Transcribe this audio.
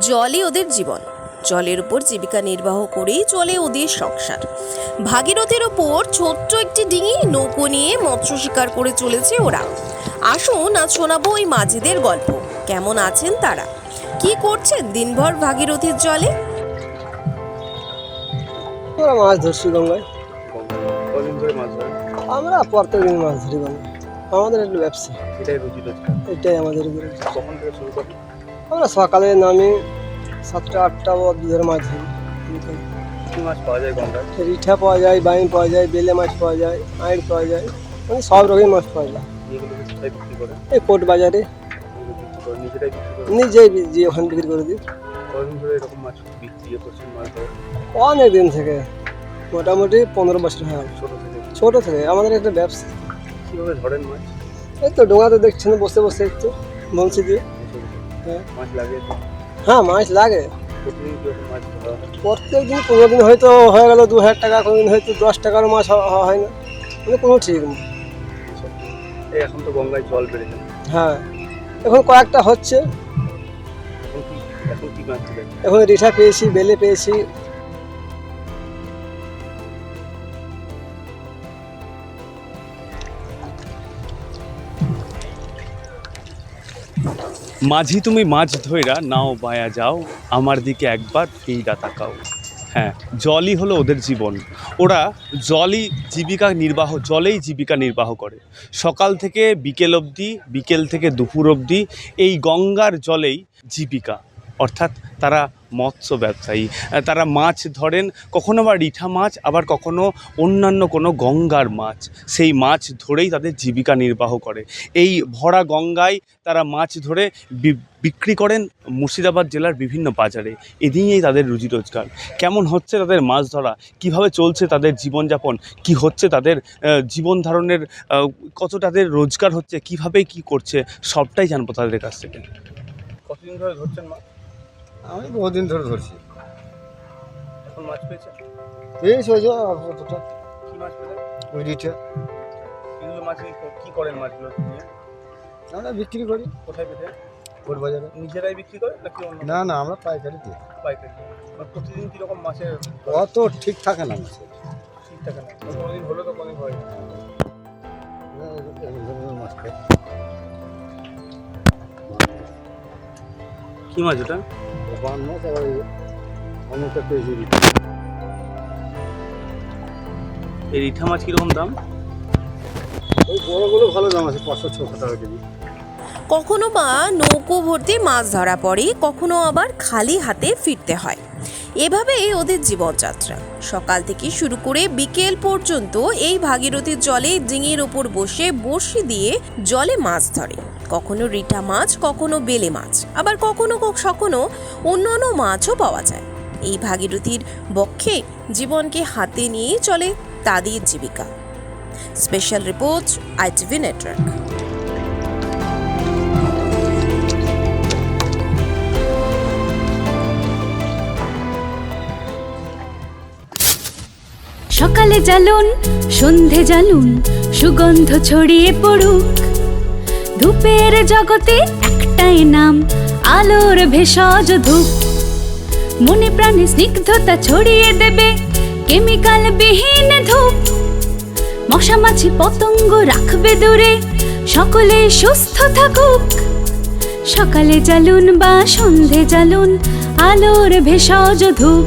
জলই ওদের জীবন। জলের উপর জীবিকা নির্বাহ করেই চলে ওদের সংসার। ভাগীরথীর ওপর ছোট্ট একটি ডিঙি নৌকো নিয়ে মৎস্য শিকার করে চলেছে ওরা। আসুন আজ শোনাবো ওই মাঝিদের গল্প। কেমন আছেন তারা? কি করছেন দিনভর ভাগীরথীর জলে? আমরা মাছ ধরছি গঙ্গায়। কদিন ধরে মাছ ধরে আমরা প্রত্যেক দিন মাছ ধরি গঙ্গায়। আমাদের একটু ব্যবসা। এটাই রুজি রোজগার। এটাই আমাদের কখন থেকে শুরু করি আমরা সকালে নামি সাতটা আটটা বা ধরে মাছ ধরি কি মাছ পাওয়া যায় গঙ্গায়? রিঠা পাওয়া যায় বাইম পাওয়া যায় বেলে মাছ পাওয়া যায় আইড় পাওয়া যায় মানে সব রকমের মাছ পাওয়া যায়। এই কোট বাজারে। নিজেই যে ওখানে বিক্রি করে দিই। অনেক দিন থেকে। মোটামুটি পনেরো বছর হয়ে ছোট থেকে? আমাদের একটা ব্যবসা। কীভাবে ধরেন মাছ? এই তো ডোঙাতে দেখছেন বসে বসে একটু বংশী দিয়ে। মাছ লাগে হ্যাঁ মাছ লাগে। প্রত্যেক দিন কোনো দিন হয়তো হয়ে গেল দু হাজার টাকা কোনো দিন হয়তো দশ টাকারও মাছ হয় না। মানে কোনো ঠিক নেই। এখন তো গঙ্গায় জল বেড়েছে। হ্যাঁ। এখন কয়েকটা হচ্ছে। এখন রিঠা পেয়েছি বেলে পেয়েছি। মাঝি তুমি মাছ ধৈরা নাও বায়া যাও, আমার দিকে একবার ফিরা তাকাও। হ্যাঁ জলই হলো ওদের জীবন। ওরা জলই জীবিকা নির্বাহ, জলেই জীবিকা নির্বাহ করে। সকাল থেকে বিকেল অবধি, বিকেল থেকে দুপুর অবধি এই গঙ্গার জলেই জীবিকা। অর্থাৎ তারা মৎস্য ব্যবসায়ী তারা মাছ ধরেন, কখনো বা রিঠা মাছ, আবার কখনো অন্যান্য কোনো গঙ্গার মাছ। সেই মাছ ধরেই তাদের জীবিকা নির্বাহ করে। এই ভরা গঙ্গায় তারা মাছ ধরে বিক্রি করেন মুর্শিদাবাদ জেলার বিভিন্ন বাজারে। এদিকেই তাদের রুজি রোজগার। কেমন হচ্ছে তাদের মাছ ধরা? কীভাবে চলছে তাদের জীবনযাপন? কি হচ্ছে তাদের জীবন ধারণের কত তাদের রোজগার হচ্ছে? কীভাবে কি করছে? সবটাই জানব তাদের কাছ থেকে। কতদিন ধরে ধরছেন মাছ? আমি বহুদিন ধরে ধরছি। এখন মাছ পেয়েছে অতটা কি মাছ পেলেন? ওই রিটা। এগুলো মাছ কি- কি করেন মাছগুলো? নিয়ে আমরা বিক্রি করি। কোথায় পেতে? বাজারে। নিজেরাই বিক্রি করেন নাকি অন্য না না আমরা পাইকারি দিই। পাইকারি? মানে প্রতিদিন কীরকম মাছের অত ঠিক থাকে না মাছের। ঠিক থাকে না। কোনোদিন হলো তো কোনোদিন হয় না। এরকম ধরনের মাছ খাই। কি মাছ ওটা? অনেকটা পেয়েছি এই রিঠা মাছ কীরকম দাম? ওই বড়গুলো ভালো দাম আছে পাঁচশো ছশো টাকা কেজি। কখনো বা নৌকো ভর্তি মাছ ধরা পড়ে কখনো আবার খালি হাতে ফিরতে হয়। এভাবেই ওদের জীবনযাত্রা। সকাল থেকে শুরু করে বিকেল পর্যন্ত এই ভাগীরথীর জলে ডিঙির ওপর বসে বড়শি দিয়ে জলে মাছ ধরে। কখনো রিটা মাছ, কখনো বেলে মাছ। আবার কখনো কখনো অন্য অন্য মাছও পাওয়া যায়। এই ভাগীরথীর বক্ষে জীবনকে হাতে নিয়ে চলে তাদের জীবিকা। Special report ITV network. সকালে জ্বালুন, সন্ধে জ্বালুন, সুগন্ধ ছড়িয়ে পড়ুক। ধূপের জগতে একটাই নাম, আলোর ভেষজ ধূপ। মনে প্রাণে স্নিগ্ধতা ছড়িয়ে দেবে, কেমিক্যাল বিহীন ধূপ। মশা মাছি পতঙ্গ রাখবে দূরে, সকলে সুস্থ থাকুক। সকালে জ্বালুন বা সন্ধে জ্বালুন, আলোর ভেষজ ধূপ।